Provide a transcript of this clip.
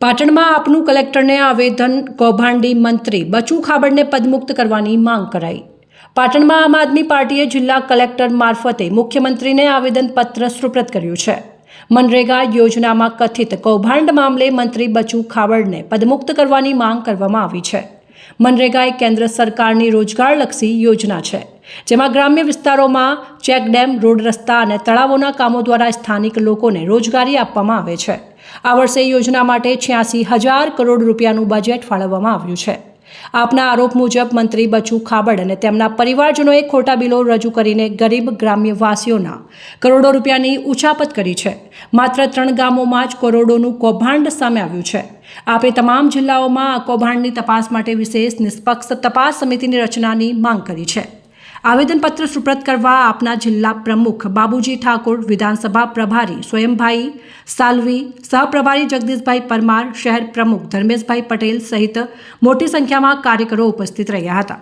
પાટણમાં આપનું કલેક્ટરને આવેદન, કૌભાંડી મંત્રી બચુ ખાબડને પદમુક્ત કરવાની માંગ કરાઈ. પાટણમાં આમ આદમી પાર્ટીએ જિલ્લા કલેક્ટર મારફતે મુખ્યમંત્રીને આવેદનપત્ર સુપ્રત કર્યું છે. મનરેગા યોજનામાં કથિત કૌભાંડ મામલે મંત્રી બચુ ખાબડને પદમુક્ત કરવાની માંગ કરવામાં આવી છે. મનરેગા એ કેન્દ્ર સરકારની રોજગારલક્ષી યોજના છે, જેમાં ગ્રામ્ય વિસ્તારોમાં ચેકડેમ રોડ રસ્તા અને તળાવોના કામો દ્વારા સ્થાનિક લોકોને રોજગારી આપવામાં આવે છે. આ વર્ષે યોજના માટે છ્યાસી હજાર કરોડ રૂપિયાનું બજેટ ફાળવવામાં આવ્યું છે. આપના આરોપ મુજબ મંત્રી બચુ ખાબડ અને તેમના પરિવારજનોએ ખોટા બિલો રજૂ કરીને ગરીબ ગ્રામ્યવાસીઓના કરોડો રૂપિયાની ઉછાપત કરી છે. માત્ર ત્રણ ગામોમાં જ કરોડોનું કૌભાંડ સામે આવ્યું છે. આપે તમામ જિલ્લાઓમાં આ કૌભાંડની તપાસ માટે વિશેષ નિષ્પક્ષ તપાસ સમિતિની રચનાની માંગ કરી છે. આવેદનપત્ર સુપ્રત કરવા આપના જિલ્લા પ્રમુખ બાબુજી ઠાકોર વિધાનસભા પ્રભારી સ્વયંભાઈ સાલવી સહપ્રભારી જગદીશભાઈ પરમાર, શહેર પ્રમુખ ધર્મેશભાઈ પટેલ સહિત મોટી સંખ્યામાં કાર્યકરો ઉપસ્થિત રહ્યા હતા.